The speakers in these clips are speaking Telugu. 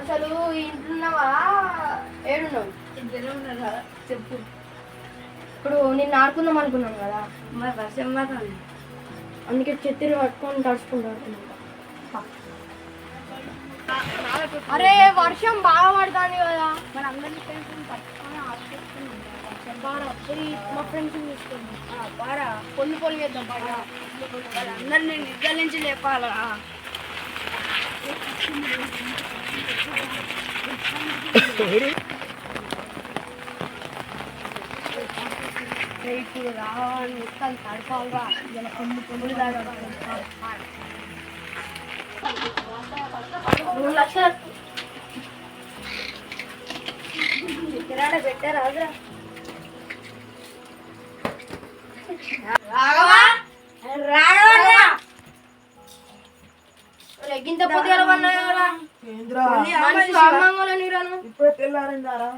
అసలు ఇంట్లోన్నావా? ఏడున్నావు? ఇద్దరే ఉన్నారు కదా. చెప్పు. ఇప్పుడు నిన్ను ఆడుకుందాం అనుకున్నాం కదా. మరి వర్షం పడుతుంది. అందుకే చెత్తిని పట్టుకొని తడుచుకుంటూ అరే వర్షం బాగా పడుతుంది కదా. మన అందరినీ ఫ్రెండ్స్ పట్టుకొని ఆడుకుంటున్నాం. బాగా మా ఫ్రెండ్స్ తీసుకుందాం బారా పొల్లు పొల్లు చేద్దాం బాగా వాళ్ళందరినీ నిద్ర నుంచి లేపాలా? ఇప్పుడు రావాలి మొత్తం ఇలా కొన్ని కొన్ని మూడు లక్షలు కిరాణా రాఘవా? ఎగ్గింత పొద్దుగల పన్నాయరా ఇప్పుడే తెల్లారిందారా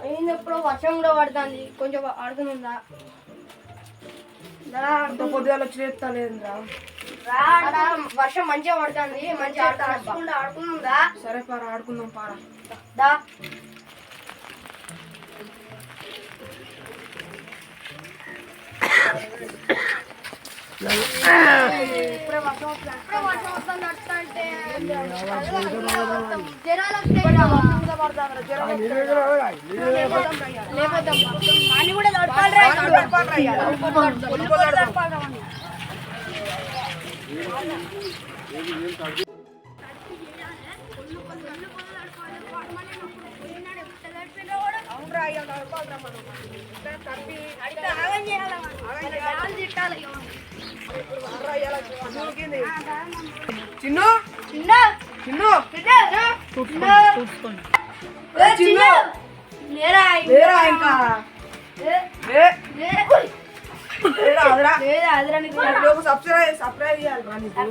అయింది ఎప్పుడో వర్షం కూడా పడుతుంది. కొంచెం ఆడుతుందా అంత పొద్దుగాల వచ్చి ఎత్తలేదురా వర్షం మంచిగా పడుతుంది. మంచిగా తడుచుకుంటూ ఆడుకుందా సరే పారా ఆడుకుందాం పారా. దా. ఇప్పుడే వర్షం వస్తుంది. ఇప్పుడే వర్షం వస్తుంది. నడుస్తుంటే జనాలు లేకపోతాం అని కూడా తడపాలిరా చిన్ను చిన్న? చిన్ను? చిన్న చిన్ను? లేరా లేరా ఇంకా? లే లేరా అదరా లేదా అదిరా నీకు లోపు సబ్స్క్రైబ్ సబ్స్క్రైబ్ చేయాలి రా నీకు.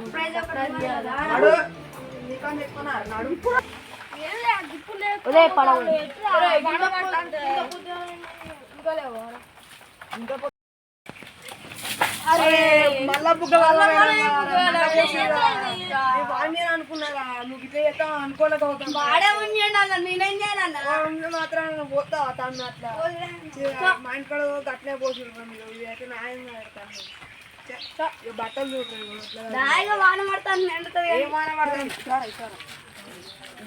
ఒరే పడవ మళ్ళా అనుకున్నారా? నువ్వు ఇట్లా చేస్తావు? అనుకోలేక అవుతాం వాడే ఉండండి అన్న నేనేం చేయాలన్నా మాత్రం పోతావు తను అట్లా. మా ఇంట్లో మీరు ఇదైతే పెడతాను. బట్టలు చూడరు వాన పడతాను వాన ఇస్తారా?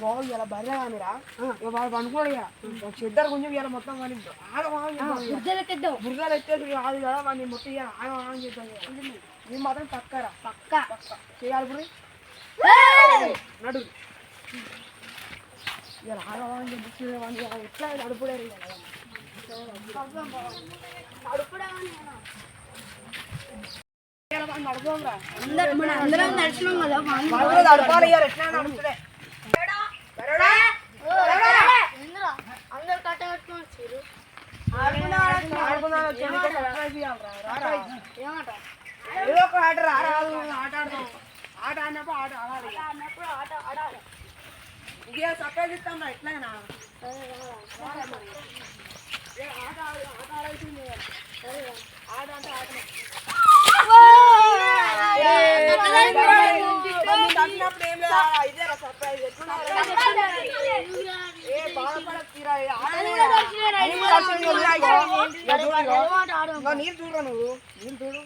బాబు ఇలా బర్రె కానిరా ఇక వాడు అనుకోడు ఇక చెద్దరు కొంచెం ఇలా మొత్తం కానీ ఆగమాగం బుర్జలకెద్దాం. బుర్రలు ఎత్తేసి కాదు కదా వాడిని మొత్తం ఇక ఆగమాగం చేద్దాం ఇక. మేము మాత్రం పక్కరా పక్క. పక్క చేయాలి గురి నడు ఇలా ఆగమాగం చెప్పి వాడిని ఎట్లా నడుపుడారు ఇక నడుపురా అందరం మన అందరం నడిచినాం కదా వాన వాళ్ళు కూడా నడపాలి ఇక ఎట్లా నడుపుడే అందరు కట్ట కట్టుకొని వచ్చారు ఆడుకుందాం వచ్చి నీకు సర్ప్రైజ్ ఇవ్వాలిరా. రారా. ఏదో ఒక ఆట రాదు ఆట ఆడదాం ఆట ఆడినప్పుడు ఆట ఆడాలి ఇక సర్ప్రైజ్ ఇస్తాం ఏ ఆట ఆట ఆడాల్సిందే? ఆట అంటే ఆటనే. మీరు తప్పినప్పుడు ఏం లేదా? నీళ్ళు చూడరా నువ్వు? నీళ్ళు చూడు.